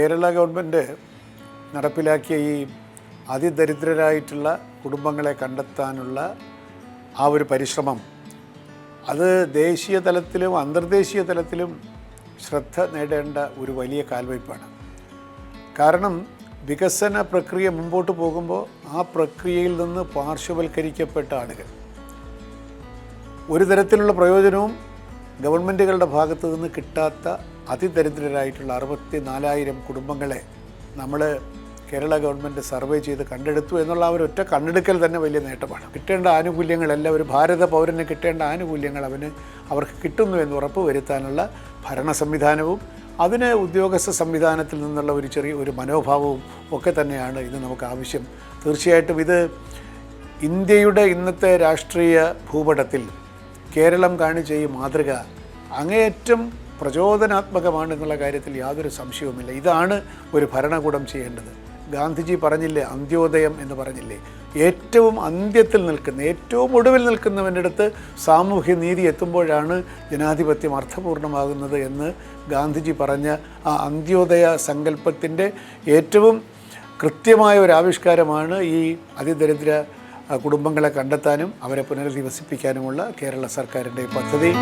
Kerala government നടപ്പിലാക്കിയ ഈ അതിദരിദ്രരായിട്ടുള്ള കുടുംബങ്ങളെ കണ്ടെത്താനുള്ള ആ ഒരു പരിശ്രമം അത് ദേശീയ തലത്തിലും അന്തർദേശീയ തലത്തിലും ശ്രദ്ധ നേടേണ്ട ഒരു വലിയ കാൽവയ്പ്പാണ്. കാരണം വികസന പ്രക്രിയ മുമ്പോട്ട് പോകുമ്പോൾ ആ പ്രക്രിയയിൽ നിന്ന് പാർശ്വവൽക്കരിക്കപ്പെട്ട ആളുകൾ. ഒരു തരത്തിലുള്ള പ്രയോജനവും ഗവൺമെന്റുകളുടെ ഭാഗത്തു നിന്ന് കിട്ടാത്ത അതിദരിദ്രരായിട്ടുള്ള അറുപത്തി നാലായിരം കുടുംബങ്ങളെ നമ്മൾ കേരള ഗവൺമെന്റ് സർവേ ചെയ്ത് കണ്ടെടുത്തു എന്നുള്ള ആ ഒറ്റ കണ്ടെടുക്കൽ തന്നെ വലിയ നേട്ടമാണ്. കിട്ടേണ്ട ആനുകൂല്യങ്ങളെല്ലാം ഒരു ഭാരത പൗരന് കിട്ടേണ്ട ആനുകൂല്യങ്ങൾ അവന് അവർക്ക് കിട്ടുന്നു എന്ന് ഉറപ്പ് വരുത്താനുള്ള ഭരണ സംവിധാനവും അതിന് ഉദ്യോഗസ്ഥ സംവിധാനത്തിൽ നിന്നുള്ള ഒരു ചെറിയ ഒരു മനോഭാവവും ഒക്കെ തന്നെയാണ് ഇത് നമുക്ക് ആവശ്യം. തീർച്ചയായിട്ടും ഇത് ഇന്ത്യയുടെ ഇന്നത്തെ രാഷ്ട്രീയ ഭൂപടത്തിൽ കേരളം കാണിച്ച ഈ മാതൃക അങ്ങേയറ്റം പ്രചോദനാത്മകമാണ് എന്നുള്ള കാര്യത്തിൽ യാതൊരു സംശയവുമില്ല. ഇതാണ് ഒരു ഭരണകൂടം ചെയ്യേണ്ടത്. ഗാന്ധിജി പറഞ്ഞില്ലേ അന്ത്യോദയം എന്ന് പറഞ്ഞില്ലേ. ഏറ്റവും അന്ത്യത്തിൽ നിൽക്കുന്ന ഏറ്റവും ഒടുവിൽ നിൽക്കുന്നവന്റെ അടുത്ത് സാമൂഹ്യ നീതി എത്തുമ്പോഴാണ് ജനാധിപത്യം അർത്ഥപൂർണമാകുന്നത് എന്ന് ഗാന്ധിജി പറഞ്ഞ ആ അന്ത്യോദയ സങ്കല്പത്തിന്റെ ഏറ്റവും കൃത്യമായ ഒരു ആവിഷ്കാരമാണ് ഈ അതിദരിദ്ര കുടുംബങ്ങളെ കണ്ടെത്താനും അവരെ പുനരധിവസിപ്പിക്കാനുമുള്ള കേരള സർക്കാരിന്റെ പദ്ധതി.